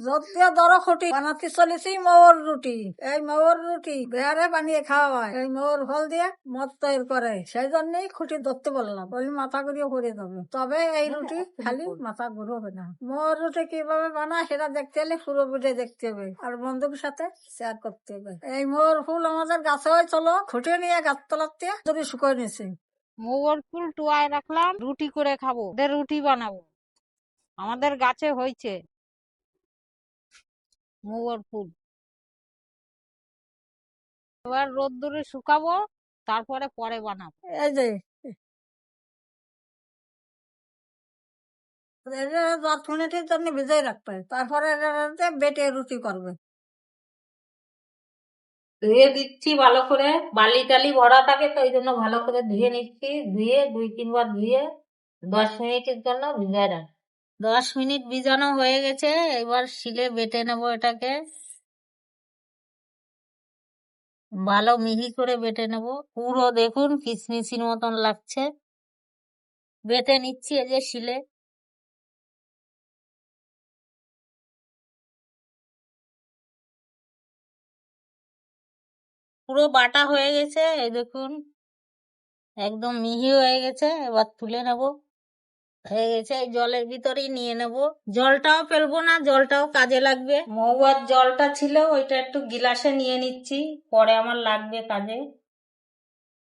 যদিও দর খুঁটি, বানাতে চলেছি মৌর রুটি এই মৌর রুটি বেহারে বানিয়ে খাওয়া হয় এই মৌর ফল দিয়ে মদ তৈরি করে সেই জন্যই খুঁটি ধরতে বললাম ওই মাথা ঘুরিয়ে করে দেবে তবে এই রুটি খালি মাথা ঘুরবে না মৌর রুটি কীভাবে বানায় সেটা দেখতে হলে পুরো ভিডিও দেখতে হবে। আর বন্ধুর সাথে শেয়ার করতে হবে। এই মৌর ফুল আমাদের গাছে হয় চলো। খুঁটে নিয়ে গাছ তলাতে যদি শুকিয়ে নিয়েছি মৌর ফুল টুয়ায় রাখলাম রুটি করে খাব। রুটি বানাবো। আমাদের গাছে হয়েছে। মৌর ফুল। এবার রোদ্দুরে শুকাবো তারপরে পরে বানাবো। এই যে দশ মিনিটের জন্য ভিজাই রাখবে তারপরে বেটে রুটি করবে। ধুয়ে দিচ্ছি ভালো করে। বালি টালি ভরা থাকে তো ওই জন্য ভালো করে ধুয়ে নিচ্ছি। ধুয়ে দুই তিনবার ধুয়ে দশ মিনিটের জন্য ভিজায় রাখ দশ মিনিট ভিজানো হয়ে গেছে, এবার শিলে বেটে নেব এটাকে। ভালো মিহি করে বেটে নেব। পুরো দেখুন কিসমিসির মতন লাগছে। বেটে নিচ্ছি এই যে শিলে। পুরো বাটা হয়ে গেছে, এই দেখুন। একদম মিহি হয়ে গেছে, এবার তুলে নেব। হয়ে গেছে জলের ভিতরেই নিয়ে নেব। জলটাও ফেলব না, জলটাও কাজে লাগবে। মহুয়ার জলটা ছিল, ওইটা একটু গিলাসে নিয়ে নিচ্ছি, পরে আমার লাগবে কাজে।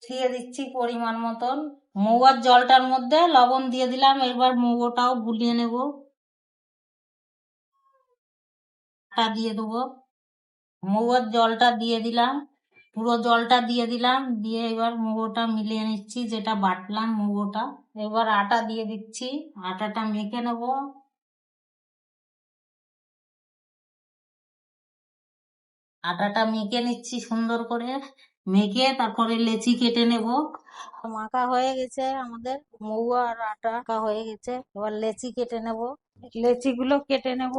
দিয়ে দিচ্ছি পরিমাণ মতন। মৌয়ার জলটার মধ্যে লবণ দিয়ে দিলাম, এবার মৌটাও গুলিয়ে নেব। দিয়ে দেবো। মৌয়ার জলটা দিয়ে দিলাম। পুরো জলটা দিয়ে দিলাম, দিয়ে এবার মুগোটা মিলিয়ে নিচ্ছি, যেটা বাটলাম মুগোটা। এবার আটা দিয়ে দিচ্ছি, আটাটা মেখে নেব। আটাটা মেখে নিচ্ছি সুন্দর করে, মেখে তারপরে লেচি কেটে নেব। মাখা হয়ে গেছে আমাদের মৌয়া আর আটা হয়ে গেছে, এবার লেচি কেটে নেব। লেচি গুলো কেটে নেব।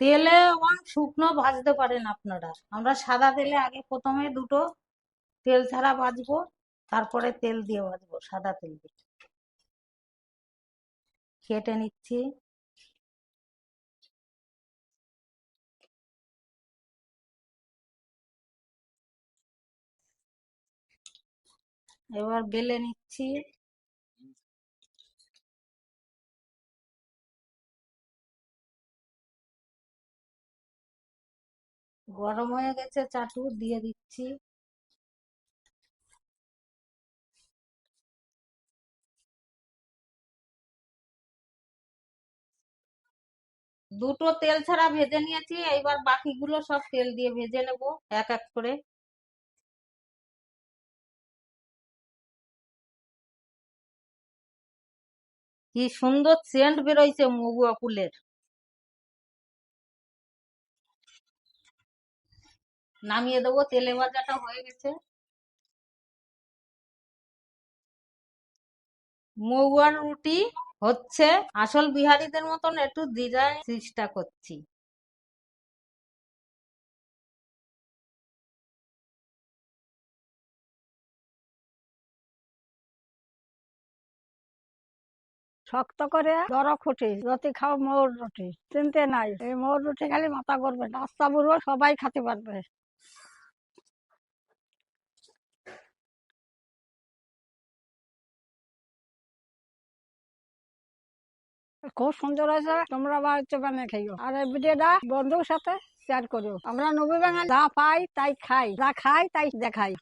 তেলে ওয়ান শুকনো ভাজতে পারেন আপনারা। আমরা সাদা তেলে আগে প্রথমে দুটো তেল ছাড়া ভাজবো, তারপরে তেল দিয়ে ভাজবো সাদা তেল দিয়ে। কেটে নিচ্ছি। এবার বেলে নিচ্ছি। গরম হয়ে গেছে চাটু দিয়ে দিচ্ছি। দুটো তেল ছাড়া ভেজে নিয়েছি, এইবার বাকিগুলো সব তেল দিয়ে ভেজে নেব, এক এক করে। কি সুন্দর সেন্ট বেরোইছে মগুয়া ফুলের নামিয়ে দেবো, তেলে ভাজাটা হয়ে গেছে। মৌয়ার রুটি হচ্ছে আসল বিহারিদের মতন একটু ডিজাইন চেষ্টা করছি। শক্ত করে দর খুঁটি রুটি খাও মৌর রুটি। চিনতে নাই, এই মৌর রুটি খালি মাথা করবে রাস্তা বুড়ো সবাই খেতে পারবে। খুব সুন্দর হয়েছে। তোমরা বাড়িতে বানিয়ে খাইও। আর এই ভিডিওটা বন্ধুর সাথে শেয়ার করো আমরা নবী বাঙালি, যা পাই তাই খাই, যা খাই তাই দেখাই।